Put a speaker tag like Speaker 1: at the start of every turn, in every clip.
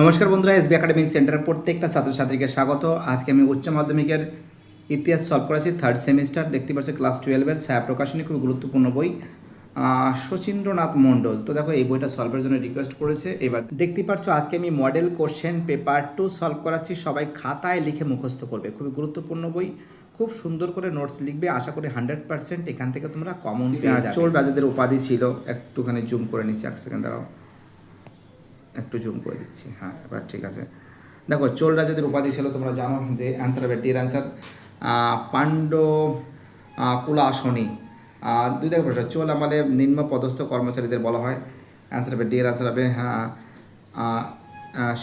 Speaker 1: নমস্কার বন্ধুরা, SB academic সেন্টারের প্রত্যেকটা ছাত্রছাত্রীকে স্বাগত। আজকে আমি উচ্চ মাধ্যমিকের ইতিহাস সলভ করেছি থার্ড সেমিস্টার দেখতে পাচ্ছি ক্লাস টুয়েলভের ছায়া প্রকাশনী খুব গুরুত্বপূর্ণ বই। শচীন্দ্রনাথ মণ্ডল, তো দেখো এই বইটা সলভের জন্য রিকোয়েস্ট করেছে। এবার দেখতে পাচ্ছ আজকে আমি model question paper two solve করাচ্ছি। সবাই খাতায় লিখে মুখস্থ করবে। খুবই গুরুত্বপূর্ণ বই। খুব সুন্দর করে নোটস লিখবে। আশা করি হান্ড্রেড পার্সেন্ট এখান থেকে তোমরা কমন পেয়ে চোর রাজাদের উপাধি ছিল। একটুখানি জুম করে নিচ্ছি, এক সেকেন্ড দাঁড়াও। একটু জুম করে দিচ্ছি। হ্যাঁ এবার ঠিক আছে। দেখো চোল রাজাদের উপাধি ছিল তোমরা জানো যে অ্যান্সার হবে ডির অ্যান্সার পাণ্ড কুলাসনী। দুই দেখো প্রশ্ন চোল আমাদের নিম্ন পদস্থ কর্মচারীদের বলা হয়। অ্যান্সার হবে ডির অ্যান্সার হবে হ্যাঁ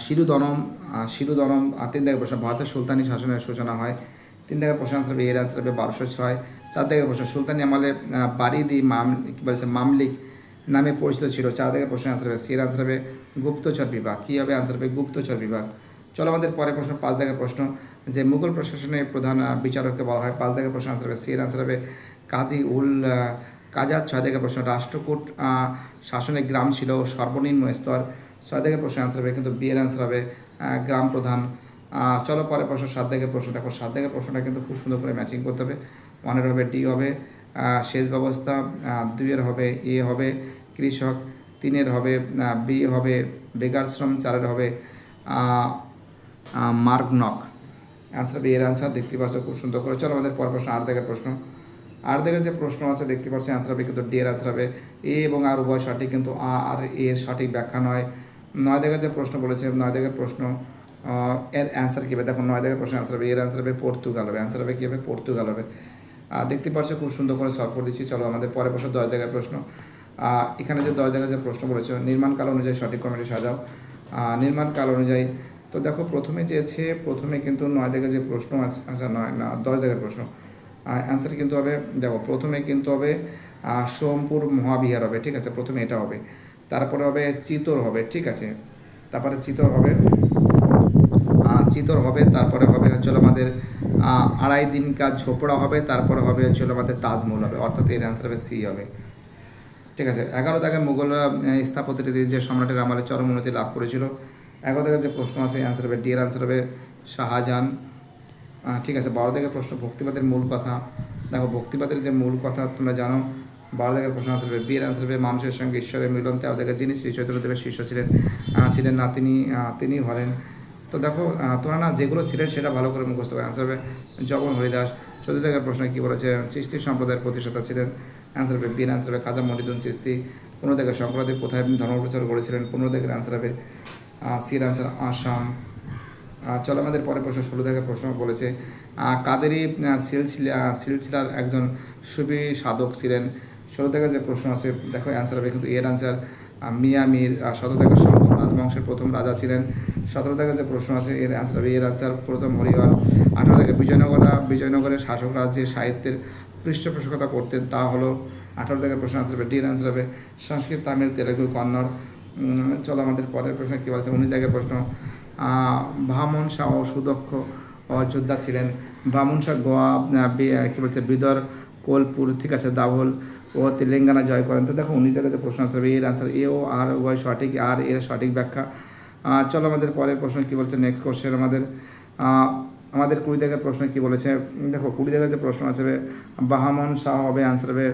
Speaker 1: শিরুদনম শিরুদনম তিন দেখো প্রশ্ন ভারতের সুলতানি শাসনের সূচনা হয়। তিন দেখো প্রশ্ন অ্যান্সার হবে এর অ্যান্সার হবে বারোশো ছয়। চার দেখো প্রশ্ন সুলতানি আমলে আহ, বারিদি মাম কী বলেছে মামলিক নামে পরিচিত ছিল। চার থেকে প্রশ্ন আনসার হবে সির আনসার হবে, গুপ্তচর বিভাগ। কী হবে আনসার হবে? গুপ্তচর বিভাগ। চলো আমাদের পরে প্রশ্ন, পাঁচ দাগের প্রশ্ন, যে মুঘল প্রশাসনের প্রধান বিচারককে বলা হয়। পাঁচ দাগের প্রশ্ন আনসার হবে সির আনসার হবে, কাজী উল কাজাত ছয় দাগের প্রশ্ন, রাষ্ট্রকূট শাসনের গ্রাম ছিল সর্বনিম্ন স্তর। ছয় দাগের প্রশ্ন আনসার হবে, কিন্তু বিয়ের আনসার হবে গ্রাম প্রধান। চলো পরে প্রশ্ন, সাত দাগের প্রশ্ন। দেখো, সাত দাগের প্রশ্নটা কিন্তু খুব সুন্দর করে ম্যাচিং করতে হবে। ওয়ানের হবে ডি হবে সেচ ব্যবস্থা দুইয়ের হবে এ হবে কৃষক, তিনের হবে বি হবে বেকার শ্রম, চারের হবে মার্ক নক। অ্যান্সার বি এর অ্যান্সার দেখতে পাচ্ছ, খুব সুন্দর করে। চলো আমাদের পরের প্রশ্ন আট দেখের প্রশ্ন। আট দেখের যে প্রশ্ন আছে, দেখতে পাচ্ছি অ্যান্সার হবে কিন্তু ডি এর অ্যান্সার হবে। এ এবং আর উভয় সঠিক, কিন্তু আ, আর এ এর সঠিক ব্যাখ্যা নয়। নয় দেখের যে প্রশ্ন বলেছে নয় দেখের প্রশ্ন এর অ্যান্সার কী হবে? দেখো নয় দেখের প্রশ্ন অ্যান্সার হবে। এর অ্যান্সার হবে পর্তুগাল হবে। অ্যান্সার হবে কী হবে? পর্তুগাল হবে। দেখতে পাচ্ছ, খুব সুন্দর করে সলভ করে দিচ্ছি। চলো আমাদের পরের প্রশ্ন দশ জায়গার প্রশ্ন। এখানে যে দশ জায়গায় যে প্রশ্ন বলেছে নির্মাণ কাল অনুযায়ী সঠিক কমিটি সাজাও। আহ, নির্মাণ কাল অনুযায়ী তো দেখো প্রথমে যে চেয়েছে প্রথমে কিন্তু নয় জায়গায় যে প্রশ্ন আছে আচ্ছা নয় না দশ জায়গার প্রশ্ন। অ্যান্সার কিন্তু হবে দেখো প্রথমে কিন্তু হবে সোমপুর মহাবিহার হবে ঠিক আছে প্রথমে এটা হবে। তারপরে হবে চিতর হবে ঠিক আছে। তারপরে চিতর হবে চিতর হবে তারপরে হবে হচ্ছে হলো আমাদের আড়াই দিনকার ঝোপড়া হবে তারপরে হবে হচ্ছে হলো আমাদের তাজমহল হবে অর্থাৎ এর অ্যান্সার হবে সি হবে। ঠিক আছে এগারো দাগে মুঘলরা আহ, স্থাপত্যের যে সম্রাটের আমলে চরম উন্নতি লাভ করেছিল। এগারো দাগের যে প্রশ্ন আছে অ্যান্সার হবে ডি এর অ্যান্সার হবে শাহজাহান। ঠিক আছে বারো দাগের প্রশ্ন ভক্তিবাদের মূল কথা? দেখো ভক্তিবাদের যে মূল কথা তোমরা জানো বারো দাগের প্রশ্ন আনসার হবে বি এর অ্যান্সার হবে মানুষের সঙ্গে ঈশ্বরের মিলন। তেরো দাগের যিনি শ্রী চৈতন্যদেবের শিষ্য ছিলেন ছিলেন না তিনি তিনি হলেন। তো দেখো তোমরা না যেগুলো ছিলেন সেটা ভালো করে মুখস্থ করে অ্যান্সার হবে জগন হরিদাস। চতুর্থ প্রশ্ন কী বলেছে চিস্তি সম্প্রদায়ের প্রতিষ্ঠাতা ছিলেন। অ্যান্সার হবে বি এর অ্যান্সার হবে খাজা মহিদুন চিস্তি। পনেরো দাগের শঙ্করদেব কোথায় ধর্ম প্রচার করেছিলেন। পনেরো দাগের অ্যান্সার হবে সির অ্যান্সার আসাম। চলো আমাদের পরে প্রশ্ন, ষোলো থেকে প্রশ্ন বলেছে। কাদেরই সিলসিলা সিলসিলার একজন সুবি সাধক ছিলেন? ষোলো থেকে যে প্রশ্ন আছে, দেখো অ্যান্সার হবে কিন্তু এর অ্যান্সার মিয়া মির সতেরো থেকে শঙ্কর রাজবংশের প্রথম রাজা ছিলেন। সতেরো থেকে যে প্রশ্ন আছে, এর অ্যান্সার হবে এর অ্যান্সার প্রথম হরিহর আঠারো থেকে বিজয়নগরা, বিজয়নগরের শাসক যে সাহিত্যের পৃষ্ঠপোষকতা করতেন, তা হলো আঠারো থেকে প্রশ্ন অ্যান্সার হবে ডি অ্যান্সার হবে। সংস্কৃত, তামিল, তেলেগু, কন্নড় চলো আমাদের পরের প্রশ্ন কী বলছে? উনিশ জায়গায় প্রশ্ন ভামন শাহ সুদক্ষ যোদ্ধা ছিলেন। ব্রাহ্মণ শাহ গোয়া কী বলছে? বিদর, কোলপুর, ঠিক আছে, দাভোল ও তেলেঙ্গানা জয় করেন। তো দেখো উনিশ জায়গায় প্রশ্ন আছে এর আনসার এ, ও, আর উভয় সঠিক, আর, এর সঠিক ব্যাখ্যা। চলো আমাদের পরের প্রশ্ন কী বলছে? নেক্সট কোশ্চেন আমাদের। আমাদের কুড়ি জায়গার প্রশ্ন কী বলেছে? দেখো, কুড়ি জায়গায় যে প্রশ্ন আছে বাহামন শাহ হবে আনসার হবে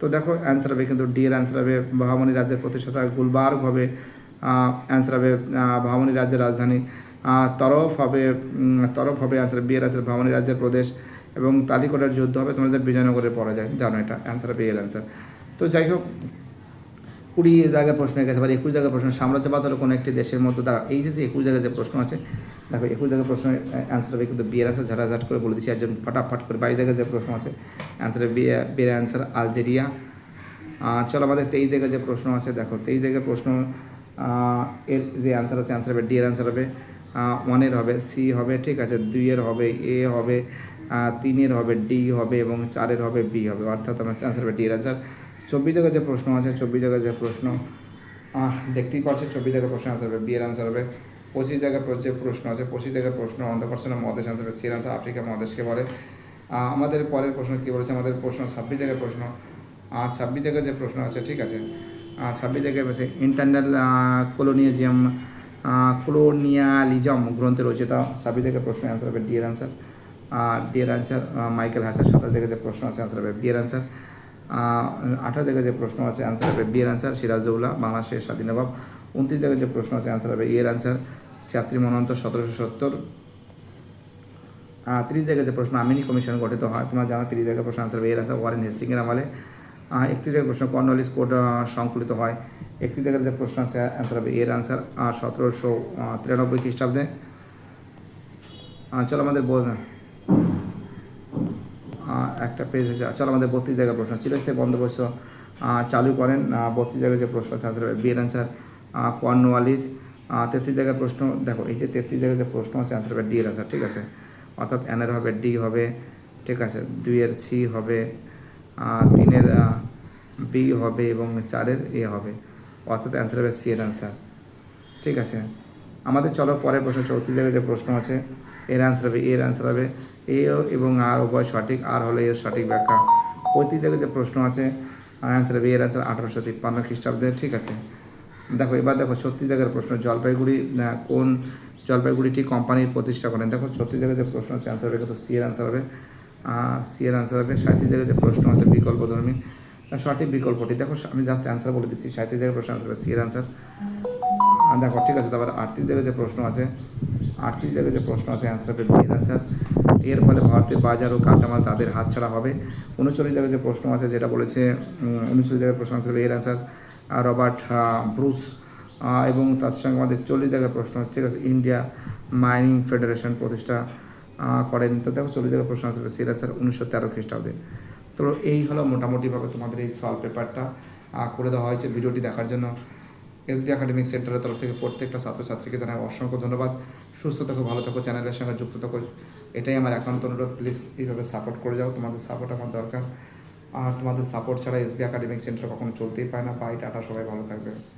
Speaker 1: তো দেখো অ্যান্সার হবে কিন্তু ডি এর অ্যান্সার হবে বাহামনি রাজ্যের প্রতিষ্ঠাতা গুলবার্গ হবে অ্যান্সার হবে বাহামনি রাজ্যের রাজধানী। তরফ হবে তরফ হবে অ্যান্সার বি এর অ্যান্সার বাহামনি রাজ্যের প্রদেশ। এবং তালিকোটার যুদ্ধ হবে তোমাদের বিজয়নগরে পড়া যায় জানো এটা অ্যান্সার হবে এর অ্যান্সার তো যাই হোক কুড়ি জায়গায় প্রশ্ন গেছে, বা একুশ জায়গায় প্রশ্ন সাম্রাজ্যবাদ হলো কোনো একটি দেশের মধ্যে দ্বারা এই যে একুশ জায়গায় যে প্রশ্ন আছে, দেখো একুশ জায়গায় প্রশ্ন অ্যান্সার হবে কিন্তু বিয়ের অ্যান্সার ঝাড়াঝাট করে বলে দিচ্ছি, একজন ফটাফট করে বাইশ জায়গায় যে প্রশ্ন আছে অ্যান্সার বিয়ে বিয়ের অ্যান্সার আলজেরিয়া। চলো আমাদের তেইশ জায়গায় যে প্রশ্ন আছে, দেখো তেইশ জায়গায় প্রশ্ন এর যে অ্যান্সার আছে অ্যান্সার হবে ডি এর অ্যান্সার হবে ওয়ানের হবে সি হবে, ঠিক আছে দুইয়ের হবে এ হবে তিনের হবে ডি হবে এবং চারের হবে বি হবে, অর্থাৎ আমার অ্যান্সার হবে ডি এর অ্যান্সার চব্বিশ জায়গায় যে প্রশ্ন আছে, চব্বিশ জায়গায় যে প্রশ্ন দেখতেই পাচ্ছ, চব্বিশ জায়গায় প্রশ্ন আনসার হবে বি এর অ্যান্সার হবে। পঁচিশ জায়গায় যে প্রশ্ন আছে, পঁচিশ জায়গায় প্রশ্ন অন্ধকর্ষণের মহাদেশ আনসার হবে সি এর অ্যান্সার আফ্রিকা মহাদেশকে বলে। আমাদের পরের প্রশ্ন কী বলেছে? আমাদের প্রশ্ন ছাব্বিশ জায়গায় প্রশ্ন। ছাব্বিশ জায়গায় যে প্রশ্ন আছে, ঠিক আছে। ছাব্বিশ জায়গায় বসে ইন্টারনাল কলোনিয়াজিয়াম ক্লোনিয়ালিজম গ্রন্থের রচিতা ছাব্বিশ থেকে প্রশ্ন অ্যান্সার হবে ডি এর অ্যান্সার ডি এর অ্যান্সার মাইকেল হ্যাচার সাতাশ থেকে যে প্রশ্ন আছে অ্যান্সার হবে বি এর অ্যান্সার জায়গায় যে প্রশ্ন আছে অ্যান্সার হবে বি এর অ্যান্সার বাংলাদেশের স্বাধীন নবাব উনত্রিশ থেকে যে প্রশ্ন আছে অ্যান্সার হবে এর অ্যান্সার ছাত্রী মনন্ত সতেরোশো সত্তর। ত্রিশ জায়গায় যে প্রশ্ন আমিনি কমিশন গঠিত হয়, তোমার জানা ত্রিশ জায়গায় প্রশ্ন আনসার এর আনসার ওয়ারেন হেস্টিংয়ের আমলে। একত্রিশ জায়গায় প্রশ্ন কর্নওয়ালিস কোড সংকলিত হয়। একত্রিশ জায়গায় যে প্রশ্ন আছে অ্যান্সার হবে এর আনসার সতেরোশো তিরানব্বই খ্রিস্টাব্দে। চলো আমাদের একটা পেজ হয়েছে। চলো আমাদের বত্রিশ জায়গায় প্রশ্ন। চিরস্থায়ী বন্দোবস্ত চালু করেন। বত্রিশ জায়গায় যে প্রশ্ন আছে আনসার হবে বি এর আনসার কর্নওয়ালিস তেত্রিশ জায়গায় প্রশ্ন, দেখো, এই যে তেত্রিশ জায়গায় যে প্রশ্ন আছে আনসার হবে ডি এর আনসার ঠিক আছে? অর্থাৎ এনের হবে ডি হবে, ঠিক আছে? দুইয়ের সি হবে তিনের বি হবে এবং চারের এ হবে। অর্থাৎ অ্যান্সার হবে সি এর অ্যান্সার ঠিক আছে? আমাদের চলো পরের প্রশ্ন, চৌত্রিশ জায়গায় যে প্রশ্ন আছে এর অ্যান্সার হবে, এর অ্যান্সার হবে এ এবং আর উভয় সঠিক, আর হলো এর সঠিক ব্যাখ্যা। পঁয়ত্রিশ জায়গায় যে প্রশ্ন আছে অ্যান্সার হবে, এর অ্যান্সার আঠারোশো তিপ্পান্ন খ্রিস্টাব্দে, ঠিক আছে? দেখো, এবার দেখো, ছত্রিশ জায়গার প্রশ্ন, জলপাইগুড়ি কোন জলপাইগুড়িটি কোম্পানির প্রতিষ্ঠা করেন? দেখো, ছত্রিশ জায়গায় যে প্রশ্ন আছে অ্যান্সার হবে, কিন্তু সি এর অ্যান্সার হবে। সি এর অ্যান্সার হবে সাঁত্রিশ জায়গায় যে প্রশ্ন আছে, বিকল্প ধর্মী সঠিক বিকল্পটি। দেখো আমি জাস্ট অ্যান্সার বলে দিচ্ছি সাঁত্রিশ প্রশ্ন অ্যান্সার হবে সি এর অ্যান্সার দেখো, ঠিক আছে, তারপর আটত্রিশ জায়গায় যে প্রশ্ন আছে আটত্রিশ জায়গায় যে প্রশ্ন আছে অ্যান্সার হবে বি এর অ্যান্সার এর ফলে ভারতের বাজার ও কাঁচামাল তাদের হাতছাড়া হবে। উনচল্লিশ জায়গায় যে প্রশ্ন আছে, যেটা বলেছে উনচল্লিশ জায়গায় প্রশ্ন আছে এর অ্যান্সার রবার্ট ব্রুস এবং তার সঙ্গে আমাদের চল্লিশ জায়গায় প্রশ্ন আছে, ঠিক আছে, ইন্ডিয়া মাইনিং ফেডারেশন প্রতিষ্ঠা করেন। তো দেখো চল্লিশ জায়গায় প্রশ্ন আছে সির অ্যান্সার উনিশশো তেরো খ্রিস্টাব্দে। তো এই হলো মোটামুটিভাবে তোমাদের এই সলভ পেপারটা। করে দেওয়া হয়েছে ভিডিওটি দেখার জন্য। এসবি একাডেমিক সেন্টারের তরফ থেকে প্রত্যেকটা ছাত্রছাত্রীকে জানাই অসংখ্য ধন্যবাদ। সুস্থ থাকো, ভালো থাকো, চ্যানেলের সঙ্গে যুক্ত থাকো। এটাই আমার একান্ত অনুরোধ। প্লিজ এইভাবে সাপোর্ট করে যাও। তোমাদের সাপোর্ট আমার দরকার। আর তোমাদের সাপোর্ট ছাড়া এসবি একাডেমিক সেন্টার কখনো চলতেই পায় না। বাই টাটা, সবাই ভালো থাকবে